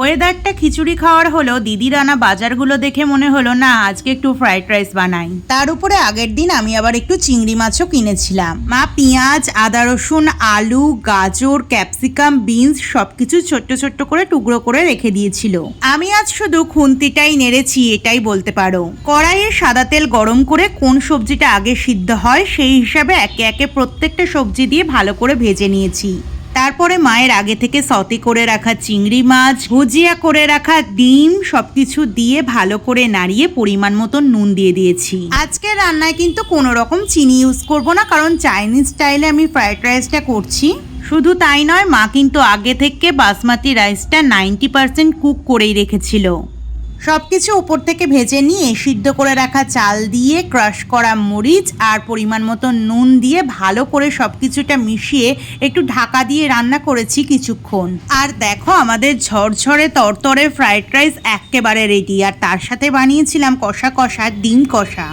ওয়েদারটা খিচুড়ি খাওয়ার হলো দিদির আনা বাজারগুলো দেখে মনে হলো, না, আজকে একটু ফ্রাইড রাইস বানাই। তার উপরে আগের দিন আমি আবার একটু চিংড়ি মাছও কিনেছিলাম। মা, পেঁয়াজ, আদা রসুন, আলু, গাজর ক্যাপসিকাম বিনস সবকিছু ছোট্ট ছোট্ট করে টুকরো করে রেখে দিয়েছিল। আমি আজ শুধু খুন্তিটাই নেড়েছি, এটাই বলতে পারো। কড়াইয়ে সাদা তেল গরম করে কোন সবজিটা আগে সিদ্ধ হয় সেই হিসাবে একে একে প্রত্যেকটা সবজি দিয়ে ভালো করে ভেজে নিয়েছি। তারপরে মায়ের আগে থেকে সতে করে রাখা চিংড়ি মাছ, ভুজিয়া করে রাখা ডিম, সবকিছু দিয়ে ভালো করে নাড়িয়ে পরিমাণ মতো নুন দিয়ে দিয়েছি। আজকে রান্নায় কিন্তু কোনো রকম চিনি ইউজ করব না, কারণ চাইনিজ স্টাইলে আমি ফ্রাইড রাইসটা করছি। শুধু তাই নয়, মা কিন্তু আগে থেকে বাসমতি রাইসটা নাইনটি পার্সেন্ট কুক করেই রেখেছিল। সবকিছু উপর থেকে ভেজে নিয়ে সিদ্ধ করে রাখা চাল দিয়ে ক্রাশ করা মরিচ আর পরিমাণ মতো নুন দিয়ে ভালো করে সব কিছুটা মিশিয়ে একটু ঢাকা দিয়ে রান্না করেছি কিছুক্ষণ। আর দেখো আমাদের ঝরঝরে তরতরে ফ্রাইড রাইস একেবারে রেডি আর তার সাথে বানিয়েছিলাম কষা কষা ডিম কষা।